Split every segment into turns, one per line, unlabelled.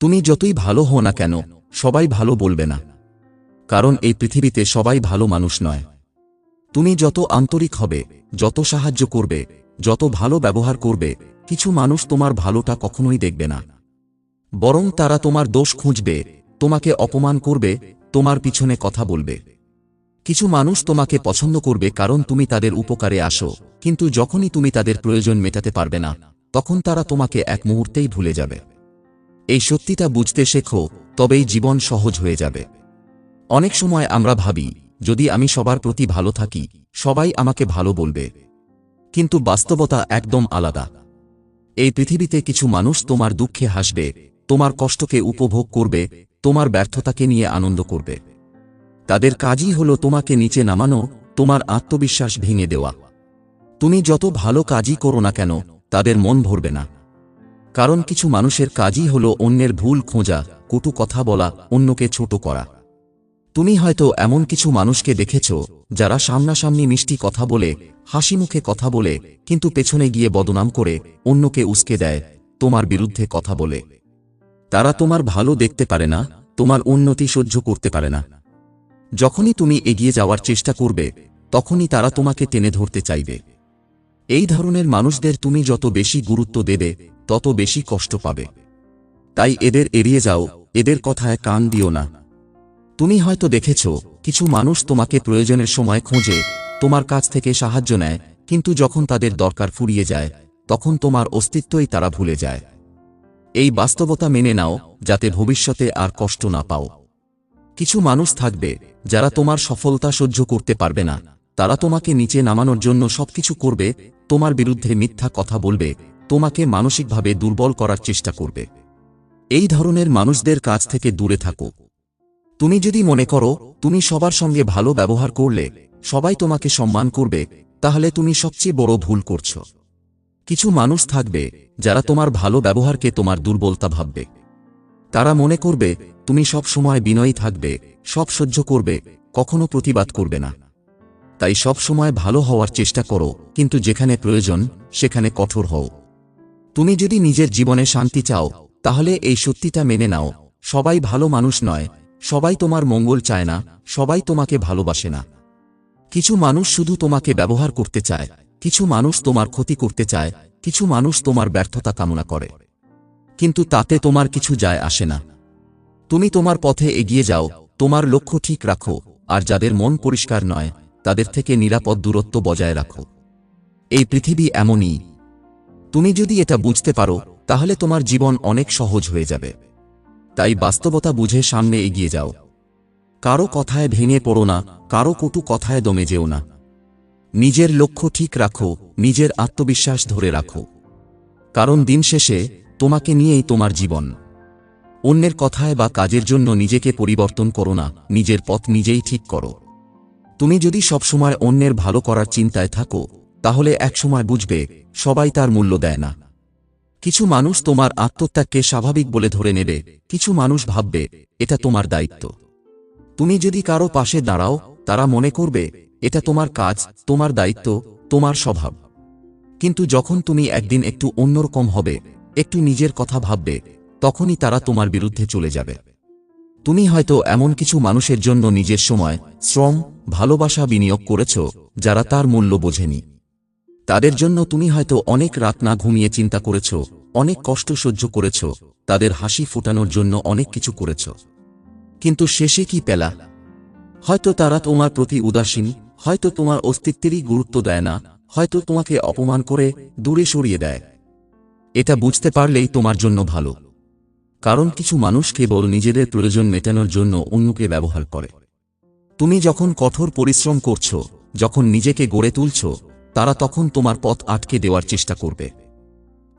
তুমি যতই ভালো হও না কেন, সবাই ভালো বলবে না। কারণ এই পৃথিবীতে সবাই ভালো মানুষ নয়। তুমি যত আন্তরিক হবে, যত সাহায্য করবে, যত ভালো ব্যবহার করবে, কিছু মানুষ তোমার ভালোটা কখনোই দেখবে না। বরং তারা তোমার দোষ খুঁজবে, তোমাকে অপমান করবে, তোমার পিছনে কথা বলবে। কিছু মানুষ তোমাকে পছন্দ করবে কারণ তুমি তাদের উপকারে আসো, কিন্তু যখনই তুমি তাদের প্রয়োজন মেটাতে পারবে না, তখন তারা তোমাকে এক মুহূর্তেই ভুলে যাবে। এই সত্যিটা বুঝতে শেখো, তবেই জীবন সহজ হয়ে যাবে। অনেক সময় আমরা ভাবি, যদি আমি সবার প্রতি ভালো থাকি, সবাই আমাকে ভালো বলবে। কিন্তু বাস্তবতা একদম আলাদা। এই পৃথিবীতে কিছু মানুষ তোমার দুঃখে হাসবে, তোমার কষ্টকে উপভোগ করবে, তোমার ব্যর্থতাকে নিয়ে আনন্দ করবে। তাদের কাজই হল তোমাকে নিচে নামানো, তোমার আত্মবিশ্বাস ভেঙে দেওয়া। তুমি যত ভালো কাজই করো না কেন, তাদের মন ভরবে না। কারণ কিছু মানুষের কাজই হল অন্যের ভুল খোঁজা, কটু কথা বলা, অন্যকে ছোট করা। তুমি হয়তো এমন কিছু মানুষকে দেখেছ, যারা সামনাসামনি মিষ্টি কথা বলে, হাসি মুখে কথা বলে, কিন্তু পেছনে গিয়ে বদনাম করে, অন্যকে উস্কে দেয়, তোমার বিরুদ্ধে কথা বলে। তারা তোমার ভালো দেখতে পারে না, তোমার উন্নতি সহ্য করতে পারে না। যখনই তুমি এগিয়ে যাওয়ার চেষ্টা করবে, তখনই তারা তোমাকে টেনে ধরতে চাইবে। এই ধরনের মানুষদের তুমি যত বেশি গুরুত্ব দেবে তত বেশি কষ্ট পাবে। তাই এদের এড়িয়ে যাও, এদের কথায় কান দিও না। তুমি হয়তো দেখেছ, কিছু মানুষ তোমাকে প্রয়োজনের সময় খোঁজে, তোমার কাছ থেকে সাহায্য নেয়, কিন্তু যখন তাদের দরকার ফুরিয়ে যায়, তখন তোমার অস্তিত্বই তারা ভুলে যায়। এই বাস্তবতা মেনে নাও, যাতে ভবিষ্যতে আর কষ্ট না পাও। কিছু মানুষ থাকবে, যারা তোমার সফলতা সহ্য করতে পারবে না। তারা তোমাকে নিচে নামানোর জন্য সবকিছু করবে, তোমার বিরুদ্ধে মিথ্যা কথা বলবে তোমাকে মানসিকভাবে দুর্বল করার চেষ্টা করবে। এই ধরনের মানুষদের কাছ থেকে দূরে থাকো। তুমি যদি মনে করো, তুমি সবার সঙ্গে ভালো ব্যবহার করলে, সবাই তোমাকে সম্মান করবে, তাহলে তুমি সবচেয়ে বড় ভুল করছ। কিছু মানুষ থাকবে, যারা তোমার ভালো ব্যবহারকে তোমার দুর্বলতা ভাববে। তারা মনে করবে, তুমি সব সময় বিনয়ী থাকবে, সব সহ্য করবে, কখনো প্রতিবাদ করবে না। তাই সব সময় ভালো হওয়ার চেষ্টা করো, কিন্তু যেখানে প্রয়োজন, সেখানে কঠোর হও। তুমি যদি নিজের জীবনে শান্তি চাও, তাহলে এই সত্যিটা মেনে নাও। সবাই ভালো মানুষ নয়। সবাই তোমার মঙ্গল চায় না। সবাই তোমাকে ভালোবাসে না। কিছু মানুষ শুধু তোমাকে ব্যবহার করতে চায়। কিছু মানুষ তোমার ক্ষতি করতে চায়। কিছু মানুষ তোমার ব্যর্থতা কামনা করে। কিন্তু তাতে তোমার কিছু যায় আসে না। তুমি তোমার পথে এগিয়ে যাও। তোমার লক্ষ্য ঠিক রাখো। আর যাদের মন পরিষ্কার নয়, তাদের থেকে নিরাপদ দূরত্ব বজায় রাখো। এই পৃথিবী এমনই। তুমি যদি এটা বুঝতে পারো, তাহলে তোমার জীবন অনেক সহজ হয়ে যাবে। তাই বাস্তবতা বুঝে সামনে এগিয়ে যাও। কারও কথায় ভেঙে পড়ো না, কারও কটু কথায় দমে যেও না। নিজের লক্ষ্য ঠিক রাখো, নিজের আত্মবিশ্বাস ধরে রাখো। কারণ দিন শেষে তোমাকে নিয়েই তোমার জীবন। অন্যের কথায় বা কাজের জন্য নিজেকে পরিবর্তন করো না, নিজের পথ নিজেই ঠিক করো। তুমি যদি সবসময় অন্যের ভালো করার চিন্তায় থাকো তাহলে একসময় বুঝবে, সবাই তার মূল্য দেয় না। কিছু মানুষ তোমার আত্মত্যাগকে স্বাভাবিক বলে ধরে নেবে, কিছু মানুষ ভাববে, এটা তোমার দায়িত্ব। তুমি যদি কারও পাশে দাঁড়াও, তারা মনে করবে, এটা তোমার কাজ, তোমার দায়িত্ব, তোমার স্বভাব। কিন্তু যখন তুমি একদিন একটু অন্যরকম হবে, একটু নিজের কথা ভাববে, তখনই তারা তোমার বিরুদ্ধে চলে যাবে। তুমি হয়তো এমন কিছু মানুষের জন্য নিজের সময়, শ্রম, ভালোবাসা বিনিয়োগ করেছ, যারা তার মূল্য বোঝেনি। তাদের জন্য তুমি হয়তো অনেক রাত না ঘুমিয়ে চিন্তা করেছ, অনেক কষ্ট সহ্য করেছ, তাদের হাসি ফোটানোর জন্য অনেক কিছু করেছ। কিন্তু শেষে কি পেলা? হয়তো তারা তোমার প্রতি উদাসীন, হয়তো তোমার অস্তিত্বেরই গুরুত্ব দেয় না, হয়তো তোমাকে অপমান করে দূরে সরিয়ে দেয়। এটা বুঝতে পারলেই তোমার জন্য ভালো। কারণ কিছু মানুষ কেবল নিজেদের প্রয়োজন মেটানোর জন্য অন্যকে ব্যবহার করে। তুমি যখন কঠোর পরিশ্রম করছ, যখন নিজেকে গড়ে তুলছ তারা তখন তোমার পথ আটকে দেওয়ার চেষ্টা করবে।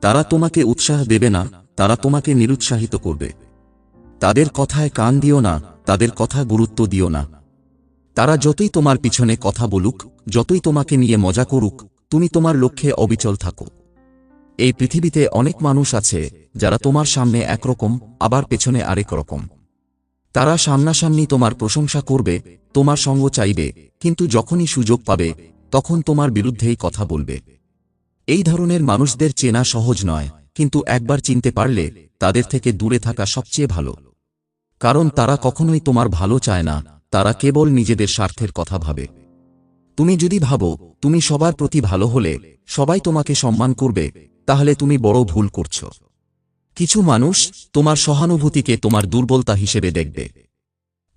তারা তোমাকে উৎসাহ দেবে না, তারা তোমাকে নিরুৎসাহিত করবে। তাদের কথায় কান দিও না, তাদের কথা গুরুত্ব দিও না। তারা যতই তোমার পিছনে কথা বলুক, যতই তোমাকে নিয়ে মজা করুক, তুমি তোমার লক্ষ্যে অবিচল থাকো। এই পৃথিবীতে অনেক মানুষ আছে, যারা তোমার সামনে একরকম, আবার পেছনে আরেক রকম। তারা সামনাসামনি তোমার প্রশংসা করবে, তোমার সঙ্গ চাইবে, কিন্তু যখনই সুযোগ পাবে তখন তোমার বিরুদ্ধেই কথা বলবে। এই ধরনের মানুষদের চেনা সহজ নয়, কিন্তু একবার চিনতে পারলে তাদের থেকে দূরে থাকা সবচেয়ে ভালো। কারণ তারা কখনোই তোমার ভালো চায় না, তারা কেবল নিজেদের স্বার্থের কথা ভাবে। তুমি যদি ভাবো, তুমি সবার প্রতি ভালো হলে সবাই তোমাকে সম্মান করবে, তাহলে তুমি বড় ভুল করছ। কিছু মানুষ তোমার সহানুভূতিকে তোমার দুর্বলতা হিসেবে দেখবে।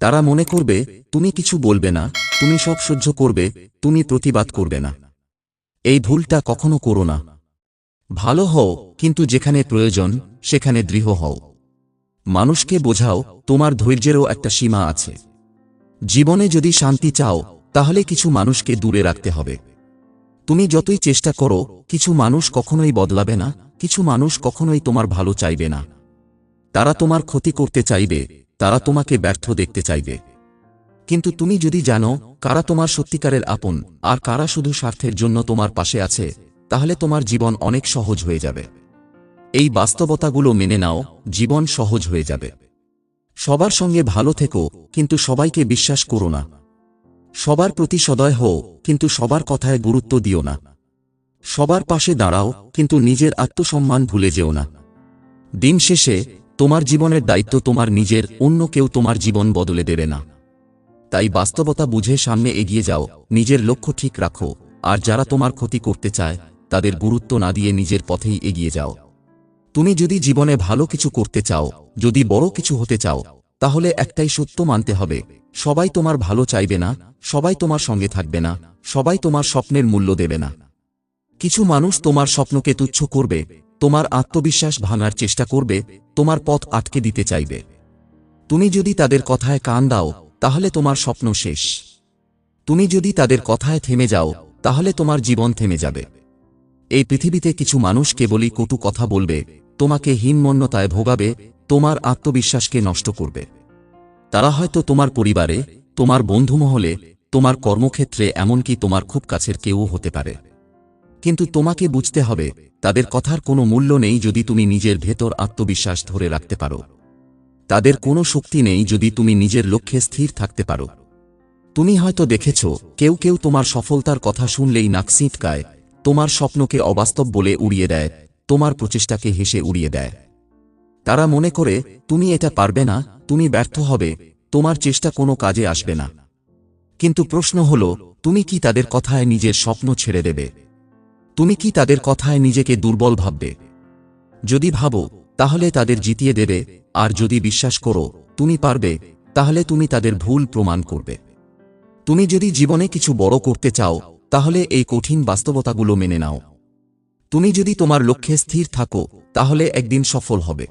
তারা মনে করবে, তুমি কিছু বলবে না, তুমি সব সহ্য করবে, তুমি প্রতিবাদ করবে না। এই ভুলটা কখনো করো না। ভালো হও, কিন্তু যেখানে প্রয়োজন, সেখানে দৃঢ় হও। মানুষকে বোঝাও, তোমার ধৈর্যেরও একটা সীমা আছে। জীবনে যদি শান্তি চাও, তাহলে কিছু মানুষকে দূরে রাখতে হবে। তুমি যতই চেষ্টা করো, কিছু মানুষ কখনোই বদলাবে না, কিছু মানুষ কখনোই তোমার ভালো চাইবে না। তারা তোমার ক্ষতি করতে চাইবে তারা তোমাকে ব্যর্থ দেখতে চাইবে। কিন্তু তুমি যদি জানো কারা তোমার সত্যিকারের আপন আর কারা শুধু স্বার্থের জন্য তোমার পাশে আছে, তাহলে তোমার জীবন অনেক সহজ হয়ে যাবে। এই বাস্তবতাগুলো মেনে নাও, জীবন সহজ হয়ে যাবে। সবার সঙ্গে ভালো থেকো, কিন্তু সবাইকে বিশ্বাস করো না। সবার প্রতি সদয় হও, কিন্তু সবার কথায় গুরুত্ব দিও না। সবার পাশে দাঁড়াও, কিন্তু নিজের আত্মসম্মান ভুলে যেও না। দিন শেষে তোমার জীবনের দায়িত্ব তোমার নিজের, অন্য কেউ তোমার জীবন বদলে দেবে না। তাই বাস্তবতা বুঝে সামনে এগিয়ে যাও, নিজের লক্ষ্য ঠিক রাখো, আর যারা তোমার ক্ষতি করতে চায়, তাদের গুরুত্ব না দিয়ে নিজের পথেই এগিয়ে যাও। তুমি যদি জীবনে ভালো কিছু করতে চাও, যদি বড় কিছু হতে চাও, তাহলে একটাই সত্য মানতে হবে, সবাই তোমার ভালো চাইবে না, সবাই তোমার সঙ্গে থাকবে না, সবাই তোমার স্বপ্নের মূল্য দেবে না। কিছু মানুষ তোমার স্বপ্নকে তুচ্ছ করবে তোমার আত্মবিশ্বাস ভাঙার চেষ্টা করবে, তোমার পথ আটকে দিতে চাইবে। তুমি যদি তাদের কথায় কান দাও, তাহলে তোমার স্বপ্ন শেষ। তুমি যদি তাদের কথায় থেমে যাও, তাহলে তোমার জীবন থেমে যাবে। এই পৃথিবীতে কিছু মানুষ কেবলই কটু কথা বলবে, তোমাকে হীনমন্যতায় ভোগাবে, তোমার আত্মবিশ্বাসকে নষ্ট করবে। তারা হয়তো তোমার পরিবারে, তোমার বন্ধুমহলে, তোমার কর্মক্ষেত্রে এমনকি তোমার খুব কাছের কেউ হতে পারে। কিন্তু তোমাকে বুঝতে হবে, তাদের কথার কোনো মূল্য নেই যদি তুমি নিজের ভেতর আত্মবিশ্বাস ধরে রাখতে পারো। তাদের কোনো শক্তি নেই যদি তুমি নিজের লক্ষ্যে স্থির থাকতে পারো। তুমি হয়তো দেখেছ, কেউ কেউ তোমার সফলতার কথা শুনলেই নাক সিঁটকায় তোমার স্বপ্নকে অবাস্তব বলে উড়িয়ে দেয়, তোমার প্রচেষ্টাকে হেসে উড়িয়ে দেয়। তারা মনে করে, তুমি এটা পারবে না, তুমি ব্যর্থ হবে, তোমার চেষ্টা কোনো কাজে আসবে না। কিন্তু প্রশ্ন হল, তুমি কি তাদের কথায় নিজের স্বপ্ন ছেড়ে দেবে? তুমি কি তাদের কথায় নিজেকে দুর্বল ভাববে? যদি ভাবো, তাহলে তাদের জিতিয়ে দেবে, আর যদি বিশ্বাস করো, তুমি পারবে, তাহলে তুমি তাদের ভুল প্রমাণ করবে। তুমি যদি জীবনে কিছু বড় করতে চাও, তাহলে এই কঠিন বাস্তবতাগুলো মেনে নাও। তুমি যদি তোমার লক্ষ্যে স্থির থাকো, তাহলে একদিন সফল হবে।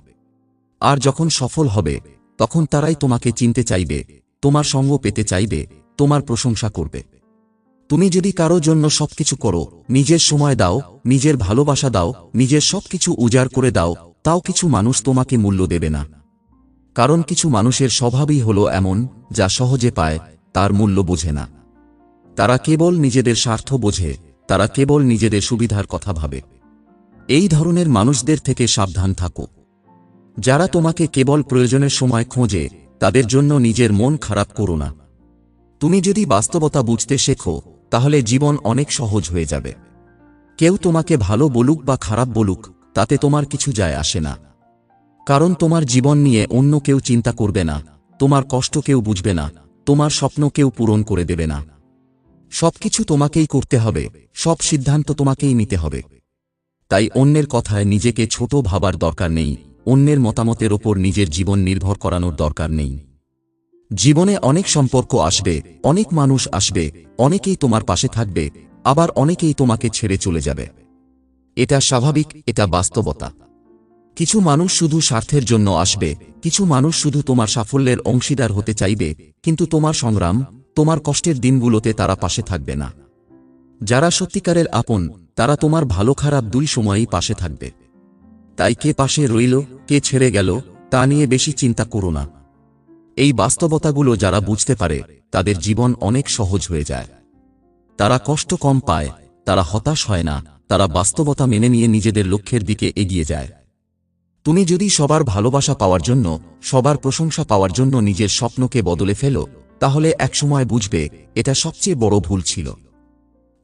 আর যখন সফল হবে, তখন তারাই তোমাকে চিনতে চাইবে, তোমার সঙ্গ পেতে চাইবে, তোমার প্রশংসা করবে। তুমি যদি কারও জন্য সবকিছু করো, নিজের সময় দাও, নিজের ভালোবাসা দাও, নিজের সবকিছু উজাড় করে দাও, তাও কিছু মানুষ তোমাকে মূল্য দেবে না। কারণ কিছু মানুষের স্বভাবই হলো এমন, যা সহজে পায়, তার মূল্য বোঝে না। তারা কেবল নিজেদের স্বার্থ বোঝে, তারা কেবল নিজেদের সুবিধার কথা ভাবে। এই ধরনের মানুষদের থেকে সাবধান থাকো। যারা তোমাকে কেবল প্রয়োজনের সময় খোঁজে, তাদের জন্য নিজের মন খারাপ করো না। তুমি যদি বাস্তবতা বুঝতে শেখো তাহলে জীবন অনেক সহজ হয়ে যাবে। কেউ তোমাকে ভালো বলুক বা খারাপ বলুক, তাতে তোমার কিছু যায় আসে না। কারণ তোমার জীবন নিয়ে অন্য কেউ চিন্তা করবে না, তোমার কষ্ট কেউ বুঝবে না, তোমার স্বপ্ন কেউ পূরণ করে দেবে না। সবকিছু তোমাকেই করতে হবে, সব সিদ্ধান্ত তোমাকেই নিতে হবে। তাই অন্যের কথায় নিজেকে ছোট ভাবার দরকার নেই, অন্যের মতামতের ওপর নিজের জীবন নির্ভর করানোর দরকার নেই। জীবনে অনেক সম্পর্ক আসবে, অনেক মানুষ আসবে, অনেকেই তোমার পাশে থাকবে, আবার অনেকেই তোমাকে ছেড়ে চলে যাবে। এটা স্বাভাবিক, এটা বাস্তবতা। কিছু মানুষ শুধু স্বার্থের জন্য আসবে, কিছু মানুষ শুধু তোমার সাফল্যের অংশীদার হতে চাইবে, কিন্তু তোমার সংগ্রাম, তোমার কষ্টের দিনগুলোতে তারা পাশে থাকবে না। যারা সত্যিকারের আপন, তারা তোমার ভালো খারাপ দুই সময়ই পাশে থাকবে। তাই কে পাশে রইল, কে ছেড়ে গেল, তা নিয়ে বেশি চিন্তা করো না। এই বাস্তবতাগুলো যারা বুঝতে পারে, তাদের জীবন অনেক সহজ হয়ে যায়। তারা কষ্ট কম পায়, তারা হতাশ হয় না, তারা বাস্তবতা মেনে নিয়ে নিজেদের লক্ষ্যের দিকে এগিয়ে যায়। তুমি যদি সবার ভালোবাসা পাওয়ার জন্য, সবার প্রশংসা পাওয়ার জন্য নিজের স্বপ্নকে বদলে ফেলো, তাহলে একসময় বুঝবে, এটা সবচেয়ে বড় ভুল ছিল।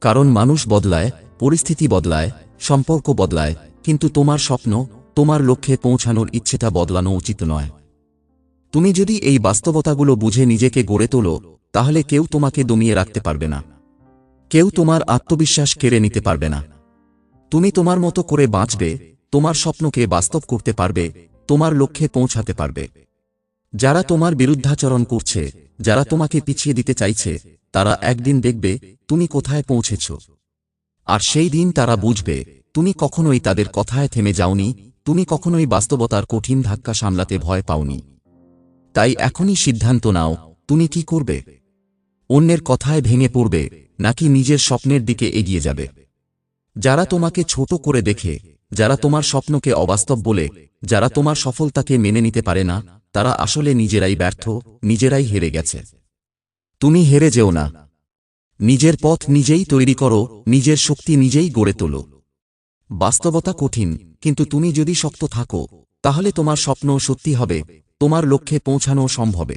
কারণ মানুষ বদলায়, পরিস্থিতি বদলায়, সম্পর্ক বদলায়, কিন্তু তোমার স্বপ্ন, তোমার লক্ষ্যে পৌঁছানোর ইচ্ছেটা বদলানো উচিত নয়। তুমি যদি এই বাস্তবতাগুলো বুঝে নিজেকে গড়ে তোলো, তাহলে কেউ তোমাকে দমিয়ে রাখতে পারবে না। কেউ তোমার আত্মবিশ্বাস কেড়ে নিতে পারবে না। তুমি তোমার মতো করে বাঁচবে, তোমার স্বপ্নকে বাস্তব করতে পারবে, তোমার লক্ষ্যে পৌঁছাতে পারবে। যারা তোমার বিরুদ্ধাচরণ করছে, যারা তোমাকে পিছিয়ে দিতে চাইছে, তারা একদিন দেখবে, তুমি কোথায় পৌঁছেছ। আর সেই দিন তারা বুঝবে, তুমি কখনোই তাদের কথায় থেমে যাওনি, তুমি কখনোই বাস্তবতার কঠিন ধাক্কা সামলাতে ভয় পাওনি। তাই এখনই সিদ্ধান্ত নাও, তুমি কি করবে? অন্যের কথায় ভেঙে পড়বে, নাকি নিজের স্বপ্নের দিকে এগিয়ে যাবে? যারা তোমাকে ছোট করে দেখে, যারা তোমার স্বপ্নকে অবাস্তব বলে, যারা তোমার সফলতাকে মেনে নিতে পারে না, তারা আসলে নিজেরাই ব্যর্থ, নিজেরাই হেরে গেছে। তুমি হেরে যেও না। নিজের পথ নিজেই তৈরি করো, নিজের শক্তি নিজেই গড়ে তোলো। বাস্তবতা কঠিন, কিন্তু তুমি যদি শক্ত থাকো, তাহলে তোমার স্বপ্ন সত্যি হবে তোমার লক্ষ্যে পৌঁছানো সম্ভবে